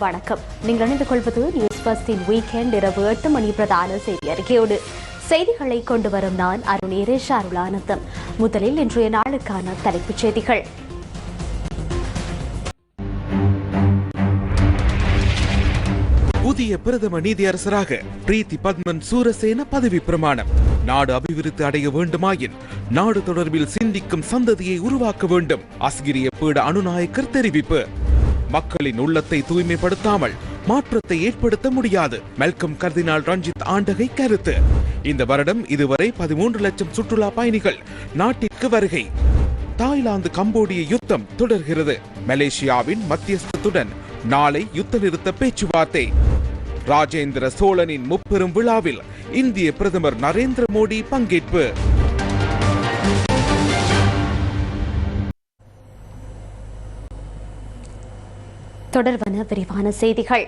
வணக்கம். நீங்கள் இணைந்து கொள்வது நியூஸ் பஸ்டின் வீக்கெண்ட் இரவு எட்டு மணி பிரதான செய்தி அறிக்கையோடு. செய்திகளை கொண்டு வரும் நான் அருணேரேஷ் அருளானந்தம் முதலில் இன்றைய நாளுக்கான தலைப்புச் செய்திகள். புதிய பிரதம நீதியரசராக பிரீத்தி பத்மன் சூரசேன பதவி பிரமாணம். நாடு அபிவிருத்தி அடைய வேண்டுமாயின் நாடு தொடர்பில் சிந்திக்கும் சந்ததியை உருவாக்க வேண்டும். அஸ்கிரிய பீட அனுநாயக்கர் தெரிவிப்பு. மக்களின் உள்ளத்தை தூய்மைப்படுத்தாமல் மாற்றத்தை ஏற்படுத்த முடியாது. மெல்கம் கர்தினால் ரஞ்சித் ஆண்டகை கருத்து. இந்த வருடம் இதுவரை பதிமூன்று லட்சம் சுற்றுலா பயணிகள் நாட்டிற்கு வருகை. தாய்லாந்து கம்போடிய யுத்தம் தொடர்கிறது. மலேசியாவின் மத்தியஸ்தத்துடன் நாளை யுத்த நிறுத்த பேச்சுவார்த்தை. ராஜேந்திர சோழனின் முப்பெரும் விழாவில் இந்திய பிரதமர் நரேந்திர மோடி பங்கேற்பு. தொடர்வன விரிவான செய்திகள்.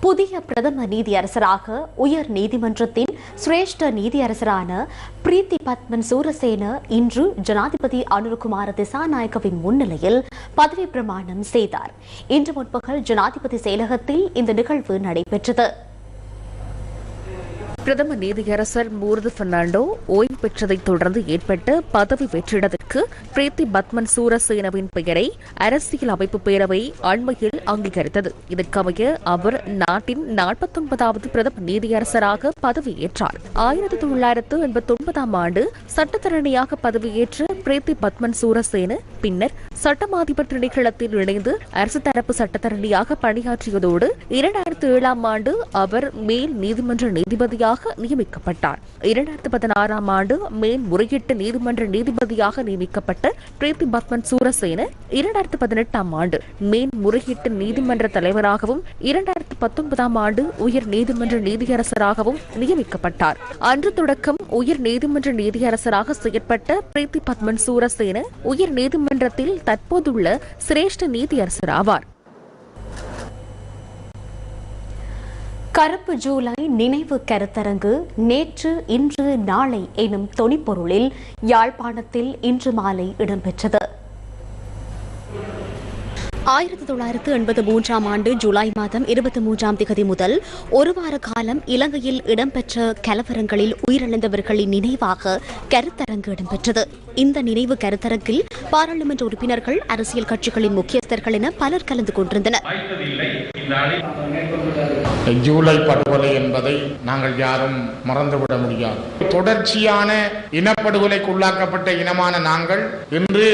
புதிய பிரதம நீதியரசராக உயர் நீதிமன்றத்தின் சிரேஷ்ட நீதியரசரான பிரீத்தி பத்மன் சூரசேன இன்று ஜனாதிபதி அனுருகுமார திசாநாயக்கவின் முன்னிலையில் பதவி பிரமாணம் செய்தார். இன்று முற்பகல் ஜனாதிபதி செயலகத்தில் இந்த நிகழ்வு நடைபெற்றது. பிரதம நீதியரசர் மூர்து பெர்னாண்டோ ஓய்வு பெற்றதைத் தொடர்ந்து ஏற்பட்ட பதவி வெற்றிடத்திற்கு பிரீத்தி பத்மன் சூரசேனவின் பெயரை அரசியல் அமைப்பு பேரவை அண்மையில் அங்கீகரித்தது. இதற்கமைய அவர் நாட்டின் நாற்பத்தொன்பதாவது பிரதம நீதியரசராக பதவியேற்றார். ஆயிரத்தி தொள்ளாயிரத்து எண்பத்தி ஒன்பதாம் ஆண்டு சட்டத்தரணியாக பதவியேற்ற பிரீத்தி பத்மன் சூரசேன பின்னர் சட்டமாதிபர் திணைக்களத்தில் இணைந்து அரசு தரப்பு சட்டத்தரணியாக பணியாற்றியதோடு இரண்டாயிரத்து ஏழாம் ஆண்டு அவர் மேல் நீதிமன்ற நீதிபதியாக நியமிக்கப்பட்டார். இரண்டாயிரத்தி பதினாறாம் ஆண்டு மேல் முறையீட்டு நீதிமன்ற நீதிபதியாக நியமிக்கப்பட்ட பிரீத்தி பத்மன் சூரசேன இரண்டாயிரத்து பதினெட்டாம் ஆண்டு மேல் முறையீட்டு நீதிமன்ற தலைவராகவும் இரண்டாயிரத்து பத்தொன்பதாம் ஆண்டு உயர் நீதிமன்ற நீதியரசராகவும் நியமிக்கப்பட்டார். அன்று தொடக்கம் உயர் நீதிமன்ற நீதியரசராக செயற்பட்ட பிரீத்தி பத்மன் சூரசேன உயர் நீதிமன்றத்தில் தற்போதுள்ள சிரேஷ்ட நீதியரசர் ஆவார். கருப்பு ஜூலை நினைவு கருத்தரங்கு நேற்று இன்று நாளை எனும் தொனிப்பொருளில் யாழ்ப்பாணத்தில் இன்று மாலை இடம்பெற்றது. ஆயிரத்தி தொள்ளாயிரத்து எண்பத்தி மூன்றாம் ஆண்டு ஜூலை மாதம் இருபத்தி மூன்றாம் திகதி முதல் ஒரு வார காலம் இலங்கையில் இடம்பெற்ற கலவரங்களில் உயிரிழந்தவர்களின் நினைவாக கருத்தரங்கு இடம்பெற்றது. இந்த நினைவு கருத்தரங்கில் பாராளுமன்ற உறுப்பினர்கள் அரசியல் கட்சிகளின் முக்கியஸ்தர்கள் என பலர் கலந்து கொண்டிருந்தனர். ஜூலை படுகொலை என்பதை நாங்கள் யாரும் மறந்துவிட முடியாது. தொடர்ச்சியான இனப்படுகொலைக்கு உள்ளாக்கப்பட்ட இனமான நாங்கள் இன்று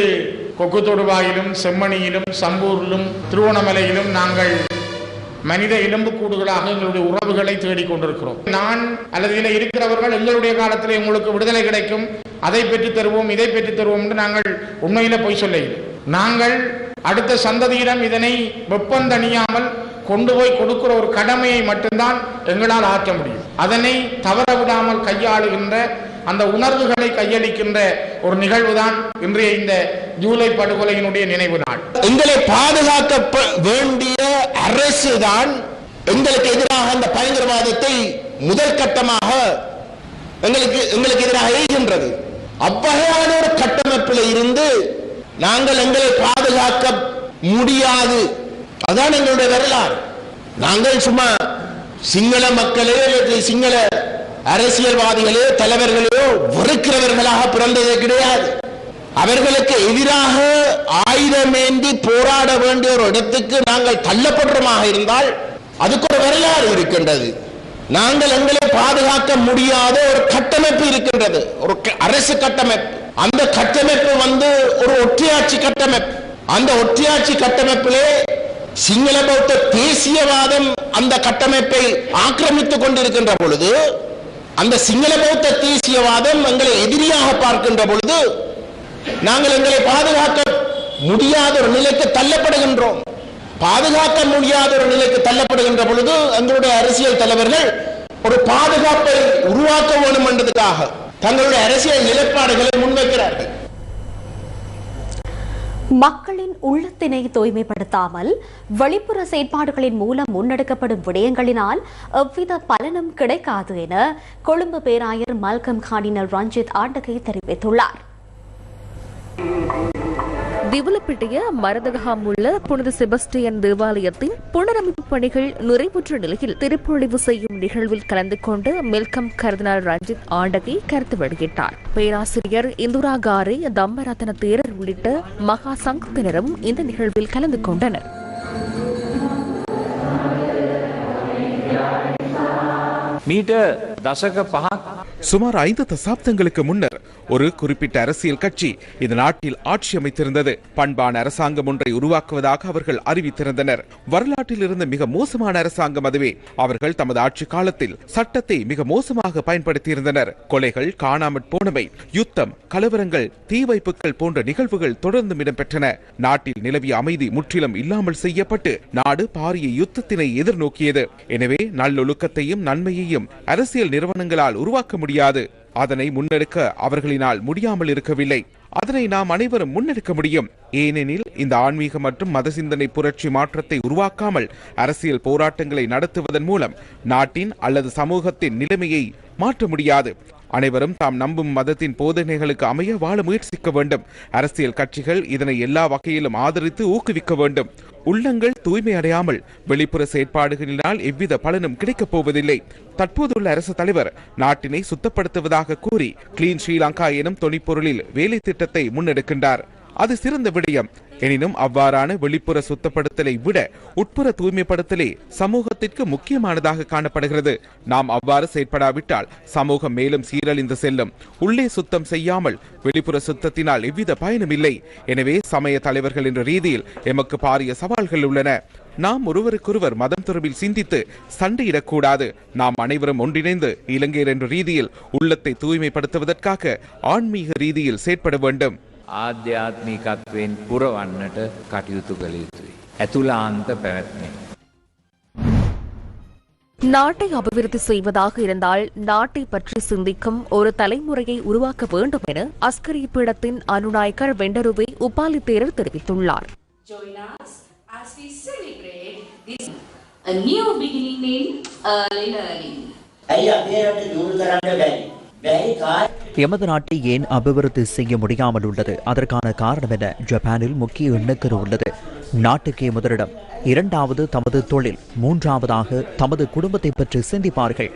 கொக்கு தொடுவாயிலும் செம்மணியிலும் சம்பூரிலும் திருவோணமலையிலும் நாங்கள் மனித எலும்புக்கூடுகளாக எங்களுடைய உறவுகளை தேடிக் கொண்டிருக்கிறோம். நான் அல்லது இதில் இருக்கிறவர்கள் எங்களுடைய காலத்தில் உங்களுக்கு விடுதலை கிடைக்கும் அதை பெற்றுத் தருவோம் இதை பெற்றுத் தருவோம் என்று நாங்கள் உண்மையில பொய் சொல்ல நாங்கள் அடுத்த சந்ததியிடம் இதனை வெப்பந்தணியாமல் கொண்டு போய் கொடுக்கிற ஒரு கடமையை மட்டும்தான் எங்களால் ஆற்ற முடியும். அதனை தவற விடாமல் கையாளுகின்ற அந்த உணர்வுகளை கையளிக்கின்ற ஒரு நிகழ்வுதான் இன்றைய இந்த ஜூலை படுகொலையினுடைய நினைவு நாள். எங்களை பாதுகாக்க ப- வேண்டிய அரசு தான் எங்களுக்கு எதிராக அந்த பயங்கரவாதத்தை முதல் கட்டமாக எங்களுக்கு எங்களுக்கு எதிராக எய்கின்றது அவ்வகையான ஒரு கட்டமைப்பில் இருந்து நாங்கள் எங்களை பாதுகாக்க முடியாது. அதான் எங்களுடைய வரலாறு. நாங்கள் சும்மா சிங்கள மக்களே சிங்கள அரசியல்வாதிகளோ தலைவர்களையோ வெறுக்கிறவர்களாக பிறந்ததே கிடையாது. அவர்களுக்கு எதிராக ஆயுதமேந்தி போராட வேண்டிய ஒரு இடத்துக்கு நாங்கள் தள்ளப்படுறோமாக இருந்தால் அதுக்கு ஒரு வரலாறு இருக்கின்றது. நாங்கள் எங்களை பாதுகாக்க முடியாத ஒரு கட்டமைப்பு இருக்கின்றது. ஒரு அரசு கட்டமைப்பு. அந்த கட்டமைப்பு வந்து ஒரு ஒற்றையாட்சி கட்டமைப்பு. அந்த ஒற்றையாட்சி கட்டமைப்பிலே சிங்கள பௌத்த தேசியவாதம் அந்த கட்டமைப்பை ஆக்கிரமித்துக் கொண்டிருக்கின்ற பொழுது அந்த சிங்கள பௌத்த தேசியவாதம் எங்களை எதிரியாக பார்க்கின்ற பொழுது நாங்கள் எங்களை பாதுகாக்க முடியாத ஒரு நிலைக்கு தள்ளப்படுகின்றோம். பாதுகாக்க முடியாத ஒரு நிலைக்கு தள்ளப்படுகின்ற பொழுது எங்களுடைய அரசியல் தலைவர்கள் ஒரு பாதுகாப்பை உருவாக்க வேண்டும் என்றதுக்காக தங்களுடைய அரசியல் நிலைப்பாடுகளை முன்வைக்கிறார்கள். மக்களின் உள்ளத்தினை தூய்மைப்படுத்தாமல் வெளிப்புற செயற்பாடுகளின் மூலம் முன்னெடுக்கப்படும் விடயங்களினால் எவ்வித பலனும் கிடைக்காது என கொழும்பு பேராயர் மல்கம் கார்டினல் ரஞ்சித் ஆண்டகை தெரிவித்துள்ளார். விவலப்பிட்டிய மரதகாம் உள்ள புனித செபஸ்டியன் தேவாலயத்தின் புனரமைப்பு பணிகள் நிறைவுற்ற நிலையில் திருப்பொழிவு செய்யும் நிகழ்வில் கலந்து கொண்டு மெல்கம் கர்தினால் ரஞ்சித் ஆண்டகை கருத்து வெளியிட்டார். பேராசிரியர் இந்துரா காரி தம்மரத்ன தேரர் உள்ளிட்ட மகா சங்கத்தினரும் இந்த நிகழ்வில் கலந்து கொண்டனர். மீட்டர் දශක පහක් சுமார் ஐந்து தசாப்தங்களுக்கு முன்னர் ஒரு குறிப்பிட்ட அரசியல் கட்சி இந்த நாட்டில் ஆட்சி அமைத்திருந்தது பண்பான அரசாங்கம் ஒன்றை உருவாக்குவதாக அவர்கள் அறிவித்திருந்தனர் வரலாற்றில் இருந்த மிக மோசமான அரசாங்கம் அதுவே அவர்கள் தமது ஆட்சி காலத்தில் சட்டத்தை மிக மோசமாக பயன்படுத்தியிருந்தனர் கொலைகள் காணாமற் போனவை யுத்தம் கலவரங்கள் தீ வைப்புகள் போன்ற நிகழ்வுகள் தொடர்ந்து இடம்பெற்றன நாட்டில் நிலவிய அமைதி முற்றிலும் இல்லாமல் செய்யப்பட்டு நாடு பாரிய யுத்தத்தினை எதிர்நோக்கியது எனவே நல்லொழுக்கத்தையும் நன்மையையும் அரசியல் நிறுவனங்களால் உருவாக்க முடியாது. அதனை முன்னெடுக்க அவர்களினால் முடியாமல் இருக்கவில்லை. அதனை நாம் அனைவரும் முன்னெடுக்க முடியும். ஏனெனில் இந்த ஆன்மீக மற்றும் மத சிந்தனை புரட்சி மாற்றத்தை உருவாக்காமல் அரசியல் போராட்டங்களை நடத்துவதன் மூலம் நாட்டின் அல்லது சமூகத்தின் நிலைமையை மாற்ற முடியாது. அனைவரும் தாம் நம்பும் மதத்தின் போதனைகளுக்கு அமைய வாழ முயற்சிக்க வேண்டும். அரசியல் கட்சிகள் இதனை எல்லா வகையிலும் ஆதரித்து ஊக்குவிக்க வேண்டும். உள்ளங்கள் தூய்மை அடையாமல் வெளிப்புற செயற்பாடுகளினால் எவ்வித பலனும் கிடைக்கப் போவதில்லை. தற்போதுள்ள அரசு தலைவர் நாட்டினை சுத்தப்படுத்துவதாக கூறி கிளீன் ஸ்ரீலங்கா எனும் தொனிப்பொருளில் வேலை திட்டத்தை முன்னெடுக்கின்றார். அது சிறந்த விடயம். எனினும் அவ்வாறான வெளிப்புற சுத்தப்படுத்தலை விட உட்புற தூய்மைப்படுத்தலே சமூகத்திற்கு முக்கியமானதாக காணப்படுகிறது. நாம் அவ்வாறு செயற்படாவிட்டால் சமூகம் மேலும் சீரழிந்து செல்லும். உள்ளே சுத்தம் செய்யாமல் வெளிப்புற சுத்தத்தினால் எவ்வித பயனும் இல்லை. எனவே சமய தலைவர்கள் என்ற ரீதியில் எமக்கு பாரிய சவால்கள் உள்ளன. நாம் ஒருவருக்கொருவர் மதம் தொடர்பில் சிந்தித்து சண்டையிடக்கூடாது. நாம் அனைவரும் ஒன்றிணைந்து இலங்கையர் என்ற ரீதியில் உள்ளத்தை தூய்மைப்படுத்துவதற்காக ஆன்மீக ரீதியில் செயற்பட வேண்டும். ආධ්‍යාත්මිකත්වයෙන් පුරවන්නට කටයුතු කළ යුතුයි. ඇතුලාන්ත පැවැත්මෙන්. நாட்டை அபிவிருத்தி செய்வதாக இருந்தால் நாட்டை பற்றி சிந்திக்கும் ஒரு தலைமுறையை உருவாக்க வேண்டும் என அஸ்கரி பீடத்தின் அனுநாயக்கர் வெண்டருவை உபாலி தேரர் தெரிவித்துள்ளார் join us as we எமது நாட்டை ஏன் அபிவிருத்தி செய்ய முடியாமல் உள்ளது? அதற்கான காரணம் என ஜப்பானில் முக்கிய எண்ணுக்கரு உள்ளது. நாட்டுக்கே முதலிடம். இரண்டாவது தமது தொழில் மூன்றாவதாக தமது குடும்பத்தை பற்றி சிந்திப்பார்கள்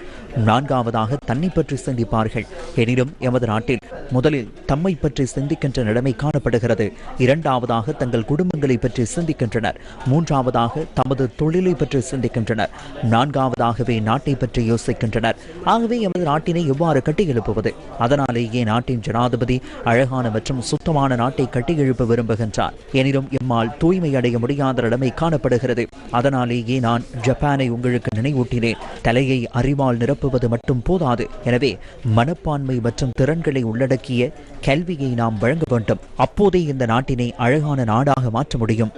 நான்காவதாக தன்னை பற்றி சிந்திப்பார்கள். எனினும் எமது நாட்டில் முதலில் தம்மை பற்றி சிந்திக்கின்ற நிலைமை காணப்படுகிறது. இரண்டாவதாக தங்கள் குடும்பங்களை பற்றி சிந்திக்கின்றனர் மூன்றாவதாக தமது தொழிலை பற்றி சிந்திக்கின்றனர் நான்காவதாகவே நாட்டை பற்றி யோசிக்கின்றனர். ஆகவே எமது நாட்டினை எவ்வாறு கட்டியெழுப்புவது? அதனாலேயே நாட்டின் ஜனாதிபதி அழகான மற்றும் சுத்தமான நாட்டை கட்டியெழுப்ப விரும்புகின்றார். எனினும் எம்மால் தூய்மை அடைய முடியாத நிலைமை காணப்படுகிறது. அதனாலேயே நான் ஜப்பானை உங்களுக்கு நினைவூட்டினேன். தலையை அறிவால் நிரப்புவது மட்டும் போதாது. எனவே மனப்பான்மை மற்றும் திறன்களை உள்ளடக்கிய கல்வியை நாம் வழங்க வேண்டும். அப்போதே இந்த நாட்டினை அழகான நாடாக மாற்ற முடியும்.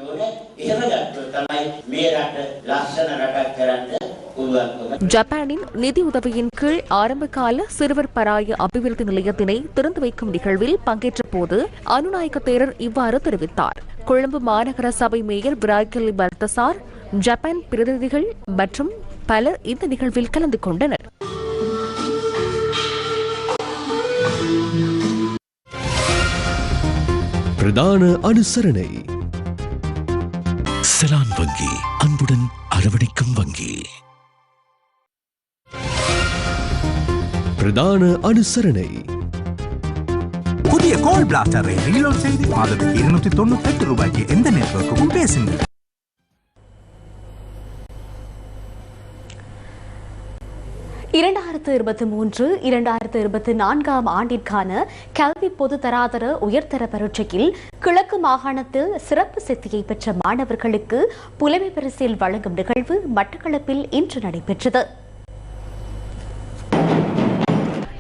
ஜப்பானின் நிதி உதவியின் கீழ் ஆரம்பகால சிறுவர் பராய அபிவிருத்தி நிலையத்தினை திறந்து வைக்கும் நிகழ்வில் பங்கேற்ற போது அனுநாயக்க தேரர் இவ்வாறு தெரிவித்தார். கொழும்பு மாநகர சபை மேயர் பிராய்கலி பர்தசார் ஜப்பான் பிரதிநிதிகள் மற்றும் பலர் இந்த நிகழ்வில் கலந்து கொண்டனர். பிரதான அனுசரணை. செலான் வங்கி அன்புடன் அரவணைக்கும் வங்கி. பிரதான அனுசரணை. புதிய கோல் பிளாஸ்டரை ரீலோட் செய்து மாதத்துக்கு இருநூத்தி தொண்ணூத்தி எட்டு ரூபாய்க்கு எந்த நெட்வொர்க்குக்கும் பேசுங்க இரண்டாயிரத்து இருபத்தி மூன்று இரண்டாயிரத்து இருபத்தி நான்காம் ஆண்டிற்கான கல்வி பொதுத்தராதர உயர்தர பரீட்சையில் கிழக்கு மாகாணத்தில் சிறப்பு சித்தியை பெற்ற மாணவர்களுக்கு புலமை பரிசில் வழங்கும் நிகழ்வு மட்டக்களப்பில் இன்று நடைபெற்றது.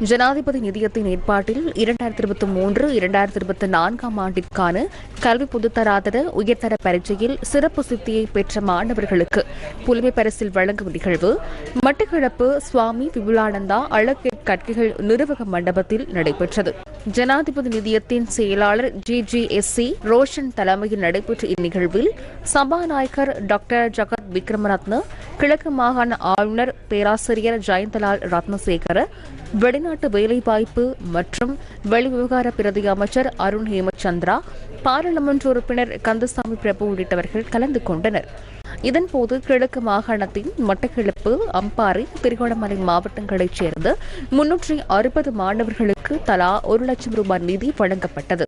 ஜனாதிபதி நிதியத்தின் ஏற்பாட்டில் இரண்டாயிரத்தி இருபத்தி மூன்று இரண்டாயிரத்தி இருபத்தி நான்காம் ஆண்டிற்கான கல்வி பொதுத்தராதர உயர்தர பரீட்சையில் சிறப்பு சித்தியை பெற்ற மாணவர்களுக்கு புலமை பரிசில் வழங்கும் நிகழ்வு மட்டக்களப்பு சுவாமி விபுலானந்தா அழகு கட்கிகள் நிறுவக மண்டபத்தில் நடைபெற்றது. ஜனாதிபதி நிதியத்தின் செயலாளர் G G S C Roshan தலைமையில் நடைபெற்ற இந்நிகழ்வில் சபாநாயகர் டாக்டர் ஜகத் விக்ரமரத்ன கிழக்கு மாகாண ஆளுநர் பேராசிரியர் ஜெயந்தலால் ரத்னசேகர வெளிநாட்டு வேலைவாய்ப்பு மற்றும் வெளிவிவகார பிரதி அமைச்சர் அருண் ஹேமச்சந்திரா பாராளுமன்ற உறுப்பினர் கந்தசாமி பிரபு உள்ளிட்டவர்கள் கலந்து கொண்டனர். இதன்போது கிழக்கு மாகாணத்தின் மட்டக்கிழப்பு அம்பாறை திருகோணமலை மாவட்டங்களைச் சேர்ந்த முன்னூற்றி அறுபது மாணவர்களுக்கு தலா ஒரு லட்சம் ரூபாய் நிதி வழங்கப்பட்டது.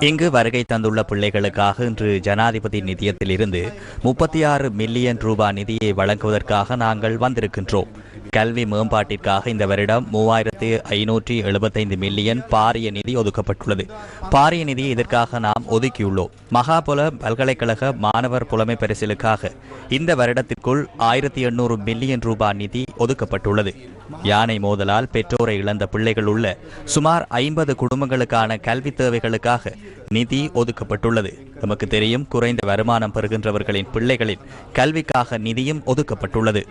இங்கு வருகை தந்துள்ள பிள்ளைகளுக்காக இன்று ஜனாதிபதி நிதியத்திலிருந்து முப்பத்தி ஆறு மில்லியன் ரூபாய் நிதியை வழங்குவதற்காக நாங்கள் வந்திருக்கின்றோம். கல்வி மேம்பாட்டிற்காக இந்த வருடம் மூவாயிரத்து ஐநூற்றி எழுபத்தைந்து மில்லியன் பாரிய நிதி ஒதுக்கப்பட்டுள்ளது. பாரிய நிதியை இதற்காக நாம் ஒதுக்கியுள்ளோம். மகாபுல பல்கலைக்கழக மாணவர் புலமை பரிசிலுக்காக இந்த வருடத்திற்குள் ஆயிரத்தி எண்ணூறு மில்லியன் ரூபாய் நிதி ஒதுக்கப்பட்டுள்ளது. யானை மோதலால் பெற்றோரை இழந்த பிள்ளைகள் உள்ள சுமார் ஐம்பது குடும்பங்களுக்கான கல்வி தேவைகளுக்காக நிதி ஒதுக்கப்பட்டுள்ளது. நமக்கு தெரியும் குறைந்த வருமானம் பெறுகின்றவர்களின் பிள்ளைகளின் கல்விக்காக நிதியும் ஒதுக்கப்பட்டுள்ளது.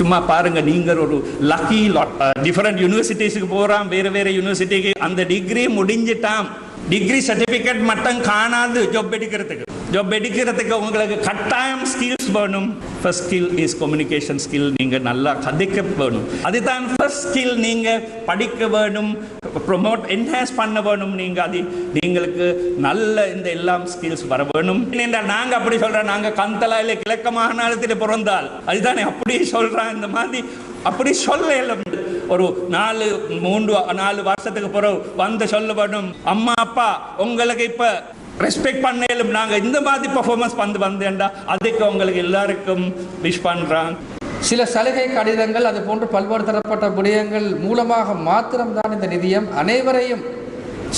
சும்மா பாருங்க நீங்க ஒரு லக்கி டிஃபரெண்ட் யூனிவர்சிட்டிஸுக்கு போறோம் வேற வேற யூனிவர்சிட்டிக்கு அந்த டிகிரி முடிஞ்சிட்டான் டிகிரி சர்டிபிகேட் மட்டும் காணாது ஜாப் எடுக்கிறதுக்கு. ஜாப் எடுக்கிறதுக்கு உங்களுக்கு கட்டாயம் ஸ்கில்ஸ் வேணும் first skill is communication skill நீங்கள் நல்லா கதைக்க வேணும் அதுதான் ஃபர்ஸ்ட் ஸ்கில் நீங்கள் படிக்க வேணும் ப்ரொமோட் என்ஹான்ஸ் பண்ண வேணும் நீங்கள் அது நீங்களுக்கு நல்ல இந்த எல்லாம் ஸ்கில்ஸ் வர வேணும் என்றால் நாங்கள் அப்படி சொல்கிறோம் நாங்கள் கந்தலா இல்லை கிழக்க மாகாணத்தில் பிறந்தால் அதுதானே அப்படி சொல்றான் இந்த மாதிரி அப்படி சொல்ல ஒரு நாலு மூன்று நாலு வருஷத்துக்கு பிறகு வந்து சொல்ல வேணும் அம்மா அப்பா உங்களுக்கு இப்போ ரெஸ்பெக்ட் பண்ண நாங்கள் இந்த மாதிரி பர்ஃபார்மன்ஸ் வந்து வந்தேன்டா அதுக்கு உங்களுக்கு எல்லாருக்கும் விஷ் பண்ணுறான் சில சலுகை கடிதங்கள் அது போன்று பல்வேறு தரப்பட்ட விடயங்கள் மூலமாக மாத்திரம்தான் இந்த நிதியம். அனைவரையும்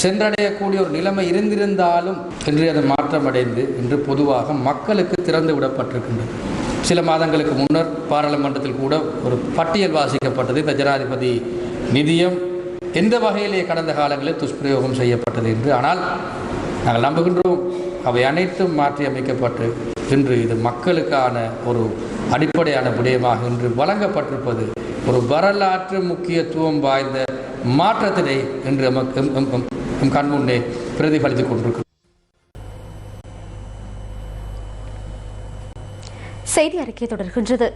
சென்றடையக்கூடிய ஒரு நிலைமை இருந்திருந்தாலும் இன்று அது மாற்றமடைந்து இன்று பொதுவாக மக்களுக்கு திறந்து விடப்பட்டிருக்கின்றது. சில மாதங்களுக்கு முன்னர் பாராளுமன்றத்தில் கூட ஒரு பட்டியல் வாசிக்கப்பட்டது இந்த ஜனாதிபதி நிதியம். எந்த வகையிலே கடந்த காலங்களில் துஷ்பிரயோகம் செய்யப்பட்டது என்று. ஆனால் நாங்கள் நம்புகின்றோம். அவை அனைத்தும் மாற்றி அமைக்கப்பட்டு இன்று இது மக்களுக்கான ஒரு அடிப்படையான விடயமாக இன்று வழங்கப்பட்டிருப்பது ஒரு வரலாற்று முக்கியத்துவம் வாய்ந்த மாற்றத்தினை இன்று நமக்கு எம் கண்முன்னே பிரதிபலித்துக் கொண்டிருக்கிறோம். செய்தி அறிக்கை தொடர்கின்றது.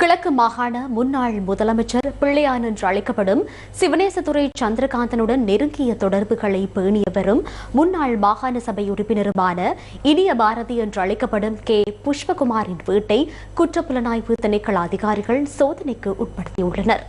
கிழக்கு மாகாண முன்னாள் முதலமைச்சர் பிள்ளையான் என்று அழைக்கப்படும் சிவனேசதுரை சந்திரகாந்தனுடன் நெருங்கிய தொடர்புகளை பேணியவரும் முன்னாள் மாகாண சபை உறுப்பினருமான இனிய பாரதி என்று அழைக்கப்படும் கே. புஷ்பகுமாரின் வீட்டை குற்றப்புலனாய்வு திணைக்கள அதிகாரிகள் சோதனைக்கு உட்படுத்தியுள்ளனர்.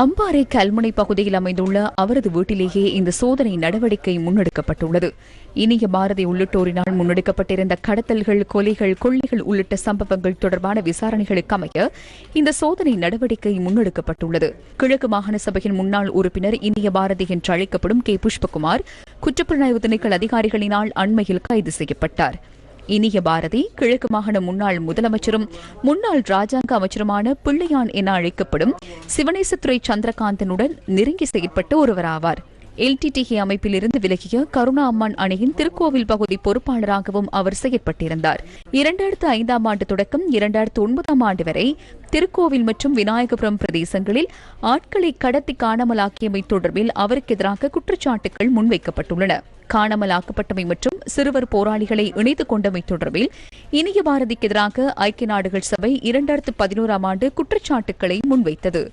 அம்பாறை கல்முனை பகுதியில் அமைந்துள்ள அவரது வீட்டிலேயே இந்த சோதனை நடவடிக்கை முன்னெடுக்கப்பட்டுள்ளது. இனிய பாரதி உள்ளிட்டோரினால் முன்னெடுக்கப்பட்டிருந்த கடத்தல்கள் கொலைகள் கொள்ளைகள் உள்ளிட்ட சம்பவங்கள் தொடர்பான விசாரணைகளுக்கு அமைய இந்த சோதனை நடவடிக்கை முன்னெடுக்கப்பட்டுள்ளது. கிழக்கு மாகாண சபையின் முன்னாள் உறுப்பினர் இனிய பாரதி என்று அழைக்கப்படும் கே. புஷ்பகுமார் குற்றப்புலனாய்வு திணைக்கள் அதிகாரிகளினால் அண்மையில் கைது செய்யப்பட்டார். இனிய பாரதி கிழக்கு மாகாண முன்னாள் முதலமைச்சரும் முன்னாள் ராஜாங்க அமைச்சருமான பிள்ளையான் என அழைக்கப்படும் சிவனேசத்துறை சந்திரகாந்தனுடன் நெருங்கி செயற்பட்ட ஒருவராவார். எல்டிடிஹி அமைப்பிலிருந்து விலகிய கருணா அம்மான் அணியின் திருக்கோவில் பகுதி பொறுப்பாளராகவும் அவர் செயற்பட்டிருந்தார். இரண்டாயிரத்து ஐந்தாம் ஆண்டு தொடக்கம் இரண்டாயிரத்து ஒன்பதாம் ஆண்டு வரை திருக்கோவில் மற்றும் விநாயகபுரம் பிரதேசங்களில் ஆட்களை கடத்தி காணாமலாக்கியமை தொடர்பில் அவருக்கு எதிராக குற்றச்சாட்டுகள் முன்வைக்கப்பட்டுள்ளன. காணாமலாக்கப்பட்டமை மற்றும் சிறுவர் போராளிகளை இணைத்துக் கொண்டமை தொடர்பில் இனிய பாரதிக்கு எதிராக ஐக்கிய நாடுகள் சபை இரண்டாயிரத்து பதினோராம் ஆண்டு குற்றச்சாட்டுகளை முன்வைத்தது.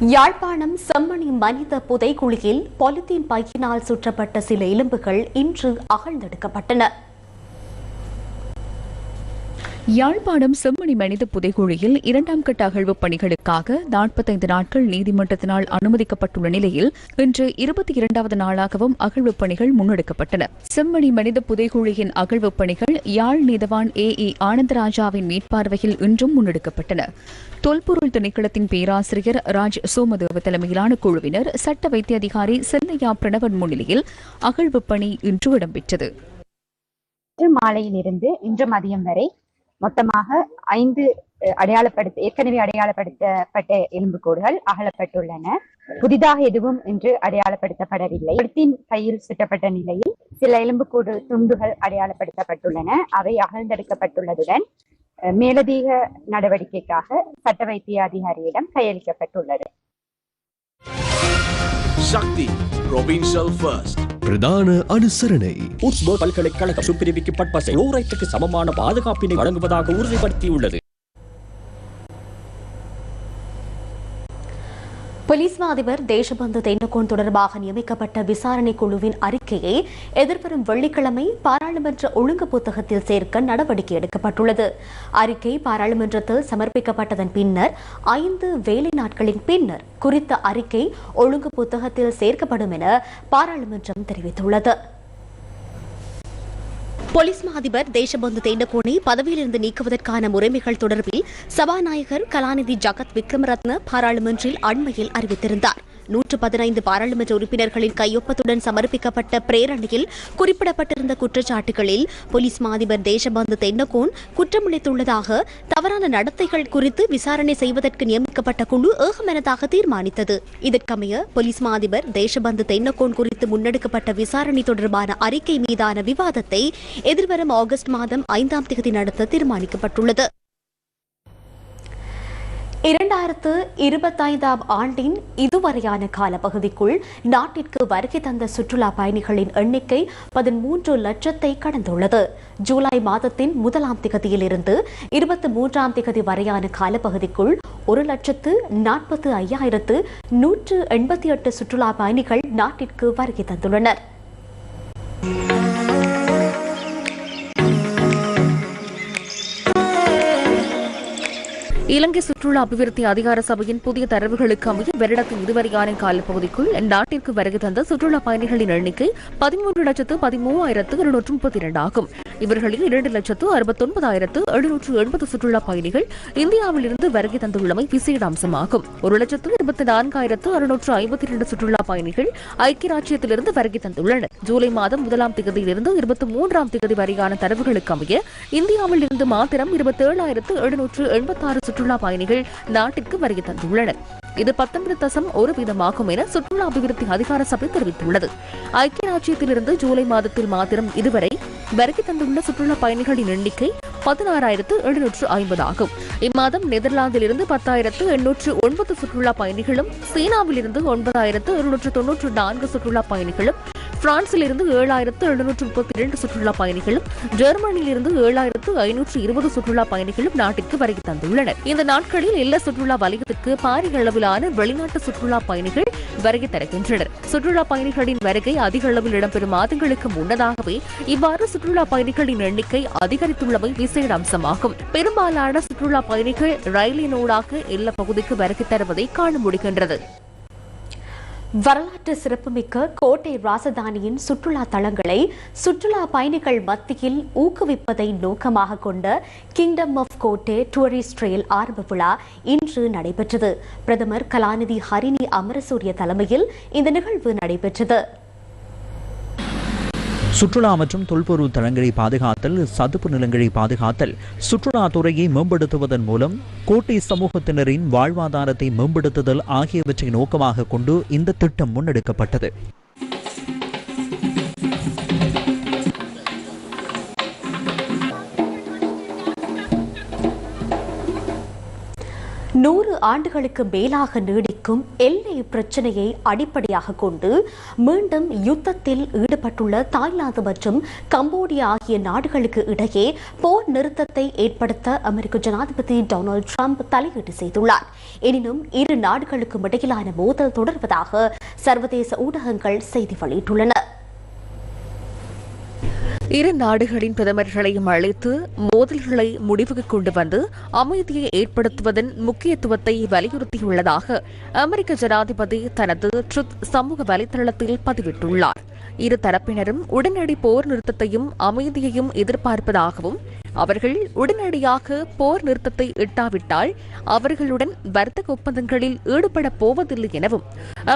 யாழ்ப்பாணம் செம்மணி மனித புதைக்குழியில் பொலித்தீன் பையினால் சுற்றப்பட்ட சில எலும்புகள் இன்று அகழ்ந்தெடுக்கப்பட்டன. யாழ்ப்பாணம் செம்மணி மனித புதைகுழியில் இரண்டாம் கட்ட அகழ்வுப் பணிகளுக்காக நாற்பத்தைந்து நாட்கள் நீதிமன்றத்தினால் அனுமதிக்கப்பட்டுள்ள நிலையில் இன்று இருபத்தி இரண்டாவது நாளாகவும் அகழ்வுப் பணிகள் முன்னெடுக்கப்பட்டன. செம்மணி மனித புதைகுழியின் அகழ்வுப் பணிகள் யாழ் நீதவான் ஏ இ ஆனந்தராஜாவின் மேற்பார்வையில் இன்றும் முன்னெடுக்கப்பட்டன. தொல்பொருள் திணைக்களத்தின் பேராசிரியர் ராஜ் சோமதேவ தலைமையிலான குழுவினர் சட்ட வைத்திய அதிகாரி செல்லையா பிரணவன் முன்னிலையில் அகழ்வுப் பணி இன்று இடம்பெற்றது. இன்று மாலையிலிருந்து இன்று மதியம் வரை மொத்தமாக ஐந்து அடையாளப்படுத்த ஏற்கனவே அடையாளப்படுத்தப்பட்ட எலும்புக்கூடுகள் அகலப்பட்டுள்ளன. புதிதாக எதுவும் இன்று அடையாளப்படுத்தப்படவில்லை. இடத்தின் கையில் சுட்டப்பட்ட நிலையில் சில எலும்புக்கூடு துண்டுகள் அடையாளப்படுத்தப்பட்டுள்ளன. அவை அகழ்ந்தெடுக்கப்பட்டுள்ளதுடன் மேலதிக நடவடிக்கைக்காக சட்ட வைத்திய அதிகாரியிடம் கையளிக்கப்பட்டுள்ளது. சக்தி ப்ரொவின்ஷியல் ஃபர்ஸ்ட் பிரதான அனுசரணை. பல்கலைக்கழக பல்கலைக்கழகம் சுப்பிரிவிக்கப்பட்ட புளோரைட்டுக்கு சமமான பாதுகாப்பினை வழங்குவதாக உறுதிப்படுத்தியுள்ளது. போலீஸ் மா அதிபர் தேசபந்து தென்னகோன் தொடர்பாக நியமிக்கப்பட்ட விசாரணை குழுவின் அறிக்கையை எதிர்வரும் வெள்ளிக்கிழமை பாராளுமன்ற ஒழுங்கு புத்தகத்தில் சேர்க்க நடவடிக்கை எடுக்கப்பட்டுள்ளது. அறிக்கை பாராளுமன்றத்தில் சமர்ப்பிக்கப்பட்டதன் பின்னர் ஐந்து வேலை நாட்களின் பின்னர் குறித்த அறிக்கை ஒழுங்கு புத்தகத்தில் சேர்க்கப்படும் என பாராளுமன்றம் தெரிவித்துள்ளது. போலீஸ் மா அதிபர் தேசபந்து தேண்டகோனை பதவியிலிருந்து நீக்குவதற்கான முறைமைகள் தொடர்பில் சபாநாயகர் கலாநிதி ஜகத் விக்ரமரத்ன பாராளுமன்றில் அண்மையில் அறிவித்திருந்தார். நூற்று பதினைந்து பாராளுமன்ற உறுப்பினர்களின் கையொப்பத்துடன் சமர்ப்பிக்கப்பட்ட பிரேரணையில் குறிப்பிடப்பட்டிருந்த குற்றச்சாட்டுகளில் போலீஸ் மா அதிபர் தேசபந்து தென்னகோன் குற்றமளித்துள்ளதாக தவறான நடத்தைகள் குறித்து விசாரணை செய்வதற்கு நியமிக்கப்பட்ட குழு ஏகமனதாக தீர்மானித்தது. இதற்கமைய போலீஸ் மா அதிபர் தேசபந்து தென்னகோன் குறித்து முன்னெடுக்கப்பட்ட விசாரணை தொடர்பான அறிக்கை மீதான விவாதத்தை எதிர்வரும் ஆகஸ்ட் மாதம் ஐந்தாம் தேதி நடத்த தீர்மானிக்கப்பட்டுள்ளது. இரண்டாயிரத்து இருபத்தைந்தாம் ஆண்டின் இதுவரையான காலப்பகுதிக்குள் நாட்டிற்கு வருகை தந்த சுற்றுலா பயணிகளின் எண்ணிக்கை பதிமூன்று லட்சத்தை கடந்துள்ளது. ஜூலை மாதத்தின் முதலாம் திகதியிலிருந்து இருபத்தி மூன்றாம் திகதி வரையான காலப்பகுதிக்குள் ஒரு லட்சத்து நாற்பத்து ஐயாயிரத்து நூற்று எண்பத்தி எட்டு சுற்றுலா பயணிகள் நாட்டிற்கு வருகை தந்துள்ளனர். இலங்கை சுற்றுலா அபிவிருத்தி அதிகார சபையின் புதிய தரவுகளுக்கு அமைய வருடத்தின் இதுவரையான காலப்பகுதிக்குள் நாட்டிற்கு வருகை தந்த சுற்றுலா பயணிகளின் எண்ணிக்கை பதிமூன்று லட்சத்து பதிமூவாயிரத்து இருநூற்று முப்பத்தி இரண்டு ஆகும் இவர்களில் இரண்டு லட்சத்து அறுபத்தொன்பதாயிரத்து எழுநூற்று எண்பது சுற்றுலா பயணிகள் இந்தியாவில் இருந்து வருகை தந்துள்ளமை விசேட அம்சமாகும் ஒரு லட்சத்து இருபத்தி நான்காயிரத்து அறுநூற்று ஐம்பத்தி இரண்டு சுற்றுலா பயணிகள் ஐக்கிய ராஜ்யத்திலிருந்து வருகை தந்துள்ளனர். ஜூலை மாதம் முதலாம் திகதியிலிருந்து இருபத்தி மூன்றாம் திகதி வரையான தரவுகளுக்கு அமைய இந்தியாவில் இருந்து மாத்திரம் இருபத்தேழாயிரத்து எழுநூற்று எண்பத்தாறு சுற்றுலா பயணிகள் நாட்டிற்கு வருகை தந்துள்ளனர். இது பத்தொன்பது தசம் ஒரு வீதமாகும் என சுற்றுலா அபிவிருத்தி அதிகார சபை தெரிவித்துள்ளது. ஐக்கிய ராஜ்யத்திலிருந்து ஜூலை மாதத்தில் மாத்திரம் இதுவரை வருகை தந்துள்ள சுற்றுலா பயணிகளின் எண்ணிக்கை பதினாறாயிரத்து எழுநூற்று ஐம்பது ஆகும். இம்மாதம் நெதர்லாந்திலிருந்து பத்தாயிரத்து எண்ணூற்று ஒன்பது சுற்றுலா பயணிகளும் சீனாவிலிருந்து ஒன்பதாயிரத்து இருநூற்று தொன்னூற்று நான்கு சுற்றுலா பயணிகளும் பிரான்சிலிருந்து ஏழாயிரத்து எழுநூற்று முப்பத்தி இரண்டு சுற்றுலா பயணிகளும் ஜெர்மனியிலிருந்து ஏழாயிரத்து ஐநூற்று இருபது சுற்றுலா பயணிகளும் நாட்டிற்கு வருகை தந்துள்ளனர். இந்த நாட்களில் இல்ல சுற்றுலா வலயத்திற்கு பாரிய அளவிலான வெளிநாட்டு சுற்றுலா பயணிகள் வருகை தருகின்றனர். சுற்றுலா பயணிகளின் வருகை அதிக அளவில் இடம்பெறும் மாதங்களுக்கு முன்னதாகவே இவ்வாறு சுற்றுலா பயணிகளின் எண்ணிக்கை அதிகரித்துள்ளமை விசேட அம்சமாகும். பெரும்பாலான சுற்றுலா பயணிகள் ரயிலினூடாக இல்ல பகுதிக்கு வருகை தருவதை காண முடிகின்றது. வரலாற்று சிறப்புமிக்க கோட்டை ராசதானியின் சுற்றுலா தளங்களை சுற்றுலா பயணிகள் மத்தியில் ஊக்குவிப்பதை நோக்கமாக கொண்ட கிங்டம் ஆஃப் கோட்டை டூரிஸ்ட் ரயில் ஆரம்ப விழா இன்று நடைபெற்றது. பிரதமர் கலாநிதி ஹரிணி அமரசூரிய தலைமையில் இந்த நிகழ்வு நடைபெற்றது. சுற்றுலா மற்றும் தொல்பொருள் தளங்களை பாதுகாத்தல் சதுப்பு நிலங்களை பாதுகாத்தல் சுற்றுலா துறையை மேம்படுத்துவதன் மூலம் கோட்டை சமூகத்தினரின் வாழ்வாதாரத்தை மேம்படுத்துதல் ஆகியவற்றை நோக்கமாக கொண்டு இந்த திட்டம் முன்னெடுக்கப்பட்டது. நூறு ஆண்டுகளுக்கு மேலாக நீடிக்கும் எல்லை பிரச்சனையை அடிப்படையாக கொண்டு மீண்டும் யுத்தத்தில் ஈடுபட்டுள்ள தாய்லாந்து மற்றும் கம்போடியா ஆகிய நாடுகளுக்கு இடையே போர் நிறுத்தத்தை ஏற்படுத்த அமெரிக்க ஜனாதிபதி டொனால்டு ட்ரம்ப் தலையீடு செய்துள்ளார். எனினும் இரு நாடுகளுக்கும் இடையிலான மோதல் தொடர்வதாக சர்வதேச ஊடகங்கள் செய்தி வெளியிட்டுள்ளன. இரு நாடுகளின் பிரதமர்களையும் அழைத்து மோதல்களை முடிவுக்கு கொண்டு வந்து அமைதியை ஏற்படுத்துவதன் முக்கியத்துவத்தை வலியுறுத்தியுள்ளதாக அமெரிக்க ஜனாதிபதி தனது ட்ருத் சமூக வலைதளத்தில் பதிவிட்டுள்ளார். இரு தரப்பினரும் உடனடி போர் நிறுத்தத்தையும் அமைதியையும் எதிர்பார்ப்பதாகவும் அவர்கள் உடனடியாக போர் நிறுத்தத்தை எட்டாவிட்டால் அவர்களுடன் வர்த்தக ஒப்பந்தங்களில் ஈடுபட போவதில்லை எனவும்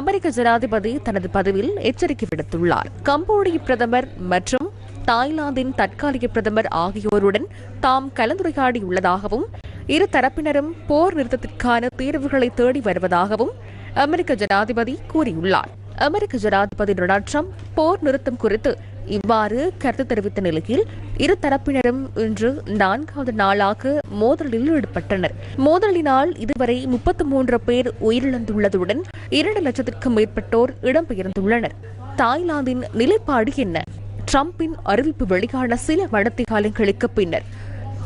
அமெரிக்க ஜனாதிபதி தனது பதிவில் எச்சரிக்கை விடுத்துள்ளார். கம்போடிய பிரதமர் மற்றும் தாய்லாந்தின் தற்காலிக பிரதமர் ஆகியோருடன் தாம் கலந்துரையாடியுள்ளதாகவும் இரு தரப்பினரும் போர் நிறுத்தத்திற்கான தீர்வுகளை தேடி வருவதாகவும் அமெரிக்க ஜனாதிபதி கூறியுள்ளார். அமெரிக்க ஜனாதிபதி டொனால்ட் ட்ரம்ப் போர் நிறுத்தம் குறித்து இவ்வாறு கருத்து தெரிவித்த நிலையில் இரு தரப்பினரும் இன்று நான்காவது நாளாக மோதலில் ஈடுபட்டனர். மோதலினால் இதுவரை முப்பத்து மூன்று பேர் உயிரிழந்துள்ளதுடன் இரண்டு லட்சத்திற்கும் மேற்பட்டோர் இடம்பெயர்ந்துள்ளனர். தாய்லாந்தின் நிலைப்பாடு என்ன? ட்ரம்பின் அறிவிப்பு வெளியான சில வடத்திகாலங்களுக்கு பின்னர்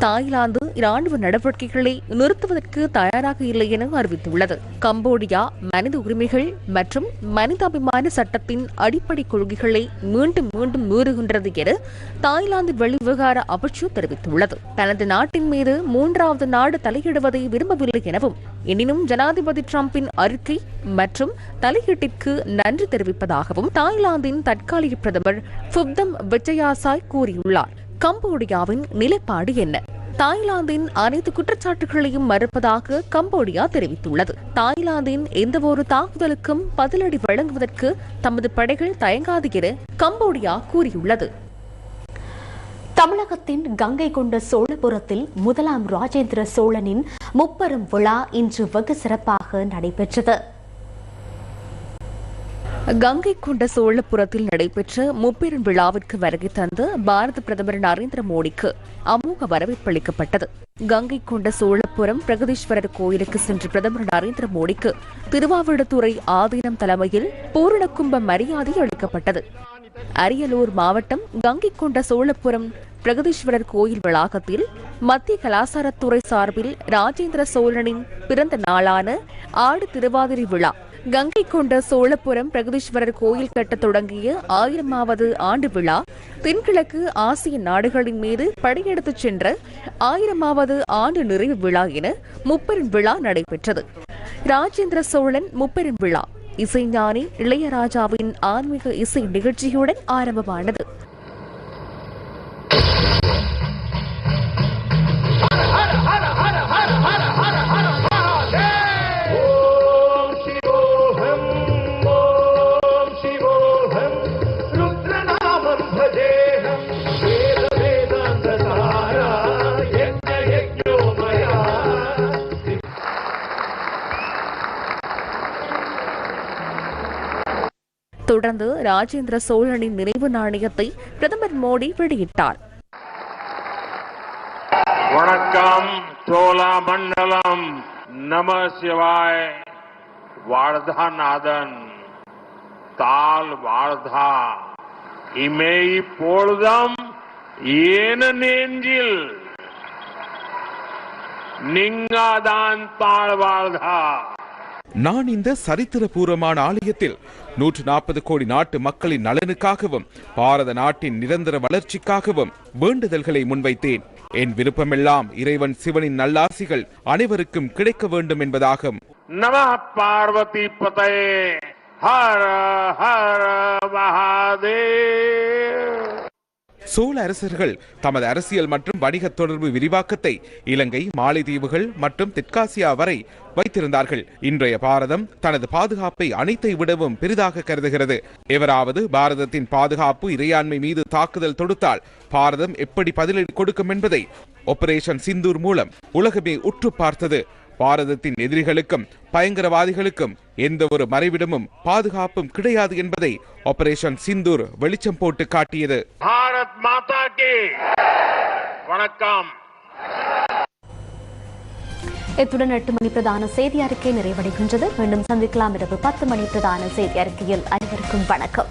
தாய்லாந்து இராணுவ நடவடிக்கைகளை நிறுத்துவதற்கு தயாராக இல்லை என அறிவித்துள்ளது. கம்போடியா மனித உரிமைகள் மற்றும் மனிதாபிமான சட்டத்தின் அடிப்படை கொள்கைகளை மீண்டும் மீண்டும் மீறுகின்றது என தாய்லாந்து வெளிவிவகார அமைச்சு தெரிவித்துள்ளது. தனது நாட்டின் மீது மூன்றாவது நாடு தலையிடுவதை விரும்பவில்லை எனவும் எனினும் ஜனாதிபதி டிரம்பின் அறிக்கை மற்றும் தலையீட்டிற்கு நன்றி தெரிவிப்பதாகவும் தாய்லாந்தின் தற்காலிக பிரதமர் புப்தம் விஜயாசாய் கூறியுள்ளார். கம்போடியாவின் நிலைப்பாடு என்ன? தாய்லாந்தின் அனைத்து குற்றச்சாட்டுகளையும் மறுப்பதாக கம்போடியா தெரிவித்துள்ளது. தாய்லாந்தின் எந்தவொரு தாக்குதலுக்கும் பதிலடி வழங்குவதற்கு தமது படைகள் தயங்காது என கம்போடியா கூறியுள்ளது. தமிழகத்தின் கங்கை கொண்ட சோழபுரத்தில் முதலாம் ராஜேந்திர சோழனின் முப்பெரும் விழா இன்று வெகு சிறப்பாக நடைபெற்றது. கங்கை கொண்ட சோழபுரத்தில் நடைபெற்ற முப்பெரும் விழாவிற்கு வருகை தந்த பாரத பிரதமர் நரேந்திர மோடிக்கு அமோக வரவேற்பு அளிக்கப்பட்டது. கங்கை கொண்ட சோழபுரம் பிரகதீஸ்வரர் கோயிலுக்கு சென்ற பிரதமர் நரேந்திர மோடிக்கு திருவாவடுதுறை ஆதீனம் தலைமையில் பூரணகும்ப மரியாதை அளிக்கப்பட்டது. அரியலூர் மாவட்டம் கங்கை கொண்ட சோழபுரம் பிரகதீஸ்வரர் கோயில் வளாகத்தில் மத்திய கலாச்சாரத்துறை சார்பில் ராஜேந்திர சோழனின் பிறந்த நாளான ஆடு திருவாதிரை விழா கங்கை கொண்ட சோழபுரம் பிரகதீஸ்வரர் கோயில் கட்டத் தொடங்கிய ஆயிரமாவது ஆண்டு விழா தென்கிழக்கு ஆசிய நாடுகளின் மீது படையெடுத்துச் சென்ற ஆயிரமாவது ஆண்டு நிறைவு விழா என முப்பெரும் விழா நடைபெற்றது. ராஜேந்திர சோழன் முப்பெரும் விழா. இசைஞானி இளையராஜாவின் ஆன்மீக இசை நிகழ்ச்சியுடன் ஆரம்பமானது. ராஜேந்திர சோழனின் நினைவு நாணயத்தை பிரதமர் மோடி வெளியிட்டார். வணக்கம் சோழமண்டலம் நம சிவாய் வார்தா நாதன் தால் வார்தா இமை பொழுதம் ஏன நெஞ்சில். நிங்காதான் தாழ் வாழ்தா. நான் இந்த சரித்திரபூர்வமான ஆலயத்தில் நூற்று நாற்பது கோடி நாட்டு மக்களின் நலனுக்காகவும் பாரத நாட்டின் நிரந்தர வளர்ச்சிக்காகவும் வேண்டுதல்களை முன்வைத்தேன். என் விருப்பமெல்லாம் இறைவன் சிவனின் நல்லாசிகள் அனைவருக்கும் கிடைக்க வேண்டும் என்பதாகும். நம பார்வதி பதே ஹர ஹர மகாதேவ் சோழ அரசர்கள் தமது அரசியல் மற்றும் வணிக தொடர்பு விரிவாக்கத்தை இலங்கை மாலைதீவுகள் மற்றும் தெற்காசியா வரை வைத்திருந்தார்கள். இன்றைய பாரதம் தனது பாதுகாப்பை அனைத்தை விடவும் பெரிதாக கருதுகிறது. எவராவது பாரதத்தின் பாதுகாப்பு இறையாண்மை மீது தாக்குதல் தொடுத்தால் பாரதம் எப்படி பதிலடி கொடுக்கும் என்பதை ஆபரேஷன் சிந்தூர் மூலம் உலகமே உற்று பார்த்தது. பாரதத்தின் எதிரிகளுக்கும் பயங்கரவாதிகளுக்கும் எந்த ஒரு மறைவிடமும் பாதுகாப்பும் கிடையாது என்பதை ஆபரேஷன் சிந்தூர் வெளிச்சம் போட்டு காட்டியது. பாரத் மாதா கி. வணக்கம். இத்துடன் எட்டு மணி பிரதான செய்தி அறிக்கை நிறைவடைகின்றது. மீண்டும் சந்திக்கலாம் இரவு பத்து மணி பிரதான செய்தி அறிக்கையில் அனைவருக்கும் வணக்கம்.